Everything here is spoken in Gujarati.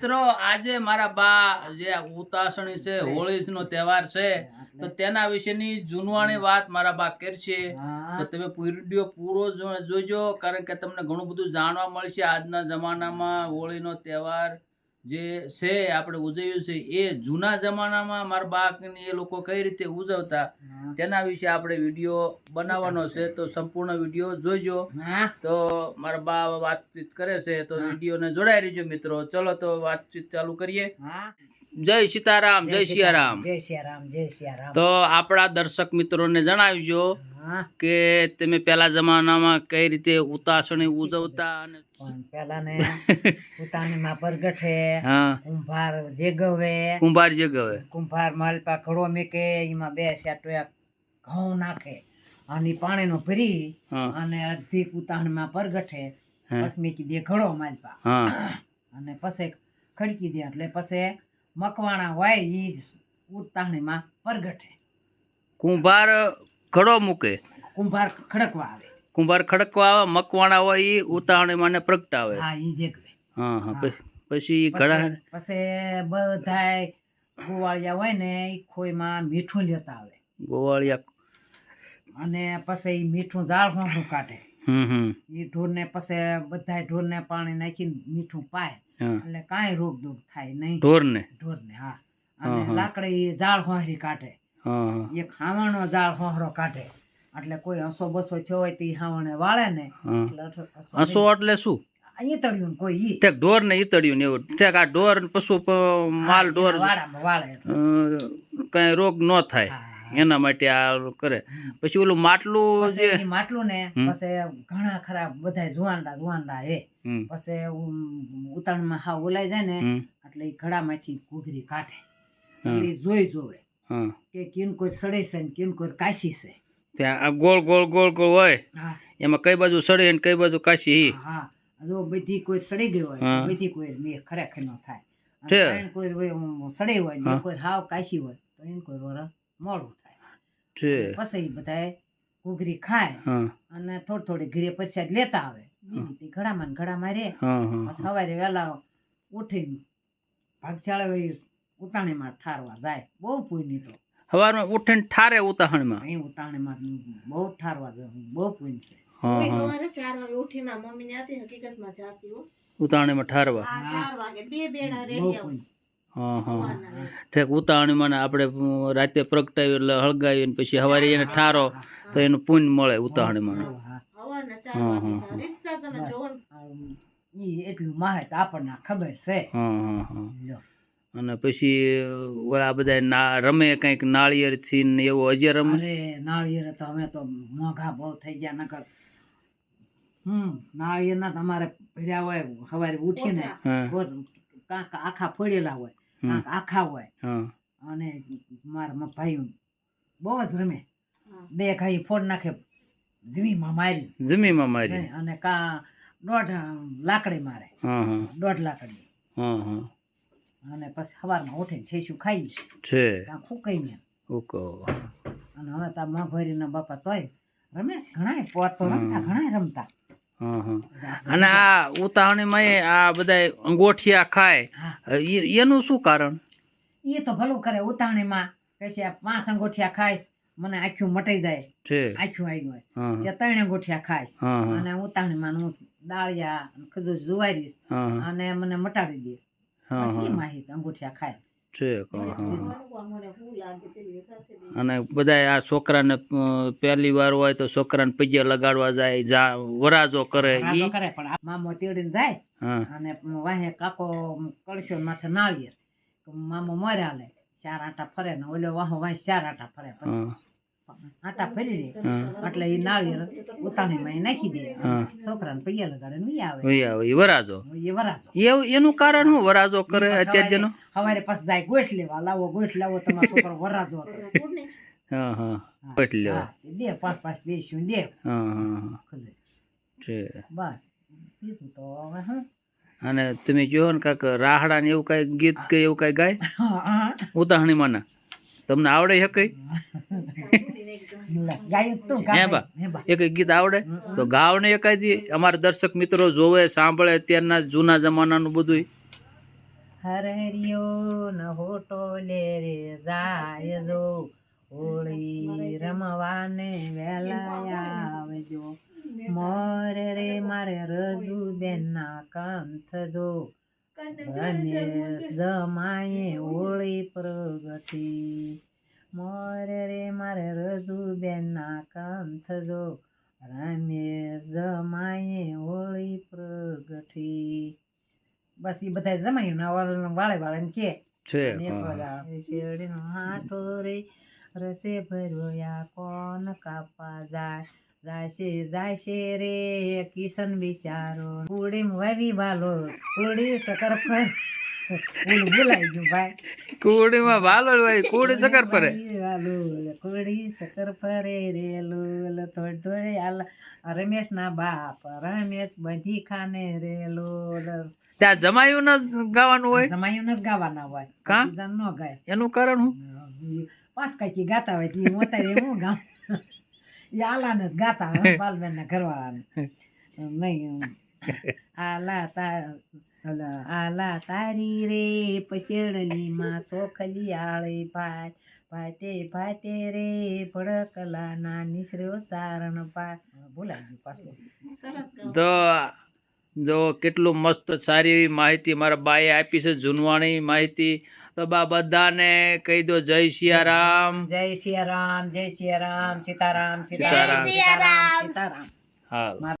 મિત્રો આજે મારા બા જે ઉતાસણી છે હોળી નો તહેવાર છે તો તેના વિશેની જૂનવાણી વાત મારા બા કરશે. તો તમે વીડિયો પૂરો જોજો કારણ કે તમને ઘણું બધું જાણવા મળશે. આજના જમાનામાં હોળીનો તહેવાર જે છે આપણે ઉજવ્યું છે એ જૂના જમાનામાં મારા બાકની એ લોકો કઈ રીતે ઉજવતા તેના વિશે આપણે વીડિયો બનાવવાનો છે તો સંપૂર્ણ વીડિયો જોજો. તો મારા બા વાતચીત કરે છે તો વિડીયોને જોડાઈ રહીજો મિત્રો. ચલો તો વાતચીત ચાલુ કરીએ. જય સીતારામ જય સિયારામ. જય સિયારામ જય સિયારામ. તો આપણા દર્શક મિત્રોને જણાવજો કે તમે પહેલા જમાનામાં કઈ રીતે ઉતાસણી ઉજવતા અને પેલા ને ઉતાણીમાં પરગઠે કુંભાર જેગવે કુંભાર જેગવે. કુંભાર માલપા ઘડો મેકે એમાં બે સાટો ઘઉં નાખે અને પાણી પાણીનો ભરી અને અડધી ઉતાણીમાં પરગઠે. પછી મેકી દે ઘડો માલપા. અને પછી ખડકી દે એટલે પછી મકવાણા હોય એ ઉતાણીમાં પરગટે. કુંભાર ઘડો મૂકે. કુંભાર ખડકવા આવે. કુંભાર ખડકવા આવે મકવાણા હોય એ ઉતાવળીમાં ને પ્રગટાવે. હા એ જગવે હા હા પછી- ઘડા પછી બધાય ગોવાળિયા હોય ને એ ખોઈમાં મીઠું લેતા આવે. ગોવાળિયા અને પછી મીઠું ઝાડ કાઢે. એ ઢોરને પછી બધાય ઢોરને પાણી નાખીને મીઠું પાય. એટલે કાંઈ રોગ દોગ થાય નહીં. ઢોરને? ઢોરને હા. અને લાકડી ઝાડ હોહરી કાઢે. એક હાવણનો જાળ હોહરો કાઢે. એટલે કોઈ હસો બસો થયો હોય તો એ હાવણે વાળે ને. હસો- એટલે શું? ઈતળ્યું તળ્યું ને કોઈ ઈ. ઠેક ઢોર ને ઈતળ્યું ને એવું. ઠેક આ ઢોર પશુ માલ ઢોર વાળે. કઈ રોગ ન થાય. એના માટે આ કરે. પછી ઓલું માટલું જે માટલું ને. પછી ઘણા ખરા બધા જુવાનડા જુવાનડા હે પછી ઉમ, ઉતાવળમાં હાવ ઓલાઈ જાય ને એટલે એ ઘડામાંથી ઘૂઘરી કાઢે. એ જોઈ જોવે કે કિન કોઈ સડે છે ને કિન કોઈ કાશી છે. ત્યાં આ ગોળ ગોળ ગોળ ગોળ હોય હા. એમાં કઈ બાજુ સડે ને કઈ બાજુ કાશી હા જો બધી કોઈ સડી ગઈ હોય હા. બધી કોઈ મેં ખરેખર ન થાય. કોઈ હોય, હોય ને કોઈ હાવ કાશી હોય તો એમ કોઈ મોડું થાય. પછી બધા બધાય ઘૂઘરી ખાય અને થોડી થોડી ઘીરે પ્રસાદ લેતા આવે. ઘડામાં ને ઘડામાં રે. સવારે વહેલા ઉઠીને ભાગશાળા ઉતાણીમાં ઠારવા જાય. બહુ પૂની તો. સવારમાં ઉઠીને ઠારે ઉતાહણમાં. અહીં ઉતાણીમાં બહુ ઠારવા જાય. બહુ પૂન છે. હા સવારે ચાર વાગે ઉઠી મારી મમ્મી ને હતી હકીકતમાં જાતી હો. ઠારવા. ચાર વાગે. બે બેડા રેડી ઠેક ઉતાવળીમાં આપણે રાતે પ્રગટાવી એટલે હળગાવી ને પછી સવારે એને ઠારો તો એનું પુણ્ય મળે ઉતાવળીમાં એટલું માહિત આપણને ખબર છે. હા હા હા. લ્યો. અને પછી આ બધા ના રમે કંઈક નાળિયેરથી ને એવું અજે રમે? અરે નાળિયેર તો અમે તો મોંઘા બહુ થઈ ગયા નકર. હમ નાળિયેર ના તમારે ભર્યા હોય સવારે ઉઠીને. કાંક આખા ફોડેલા હોય. આખા હોય. હા. અને મારા મ- ભાઈઓ બહુ જ રમે. બે ઘાઈ ફોડ નાખે જમીમાં મારી. જમીમાં મારી. અને કા દોઢ લાકડી મારે. હા હા. દોઢ લાકડી. હા હા. અને પછી સવારમાં ઉઠે છેશું ખાઈ છે. ફૂકાઈ ને ફૂકો અને હવે તા મગભરીના બાપા તોય રમે છે ઘણાય પોત તો રમતા ઘણાય રમતા. અને આ ઉતાવળીમાં આ બધા અંગોઠિયા ખાય. એનું શું કારણ? એ તો ભલું કરે ઉતાવણીમાં કહે છે પાંચ અંગોઠિયા ખાઈશ મને આખું મટાઈ જાય. આખું આવી ગયું કે ત્રણ અંગોઠિયા ખાઈશ. અને ઉતાવળીમાં હું દાળિયા ખજૂર જુવારીશ અને મને મટાડી દે. પછી માહિત અંગોઠિયા ખાય. બી. અને બધા આ છોકરાને પહેલી વાર હોય તો છોકરાને પગે લગાડવા જાય જા વરાજો કરે મામો તેડીને જાય હા. અને વાહે કાકો કળશો માથે નાળીએ મામો મર્યા લે ચાર આટા ફરે ને ઓલો વાહો વાહ ચાર આટા ફરે. આટા ફરી દે એટલે એ નાળિયેર ઉતાણીમાં નાખી દે. છોકરાને પૈયા લગાડે ને આવે. આવે વરાજો. એ વરાજો. એવું એનું કારણ શું વરાજો કરે અત્યારે જેનો? સવારે પછી જાય ગોઠ લેવા લાવો ગોઠ લાવો તમારો છોકરો વરાજો હતો. હા હા. હા. લેવા. હા, દે પાંચ પાંચ બેસ્યું દે. હા હા હા. ખુલ્લે. છે. બસ. બીજું તો હવે હું. અને તમે જોયો ને કાંક રાહડા ને એવું કાંઈ ગીત કે એવું કાંઈ ગાય? હા હા. ઉતાહણીમાંના તમને આવડે છે કઈ? હે બા? બા. ગીત આવડે? તો ગાવ ને એકાદી અમારા દર્શક મિત્રો જોવે સાંભળે અત્યારના જૂના જમાનાનું બધું હરિયો ન હોટો લે રે જાય જો. હોળી રમવાને વેલા આવજો. મોરે રે મારે રજુ બેનના કંથ જો. રમેશ જમાએ હોળી પ્રગટી. મોરે રે મારે રજુબેન ના કંથ જો રમેશ જમાએ હોળી પ્રગટી. બસ એ બધા જમાયું ના વાળે વાળે કે. છે હાથો રે. રસે ભર્યો કોણ કાપા જાય? જાશે જાશે રે કિશન બિચારો. કુડી વાવી વાલો. કુડી સકર પર ઓલું ભૂલાઈ ગયું ભાઈ. કુડીમાં વાલો ભાઈ કુડી સકર વાલો કુડી સકર ફરે રેલો થોડી થોડી આલા. રમેશ ના બાપ રમેશ બધી ખાને રેલો ત્યાં જમાયું ન ગાવાનું હોય? જમાયું ન ગાવાના હોય. કા? ન ગાય. એનું કારણ હું પાંચ કાચી ગાતા હોય તી મોતા રે હું ગામ એ આલાને જ ગાતા બાલબેન ના ઘરવાળાને. નહીં આલા તાર ઓલા આલા તારી રે પછેડલી માં સોખલી આળે ભાઈ ભાતે ભાતે રે ભડકલા ના નિસર્યો સારણ પા બોલાય ગયું પાછું. સરસ તો જો કેટલું મસ્ત સારી એવી માહિતી મારા બાએ આપી છે જૂનવાણી માહિતી. તો બા બધાને કહી દો જય સિયારામ. જય સિયારામ જય સિયારામ સીતારામ સીતારામ. સીતારામ. સીતારામ હા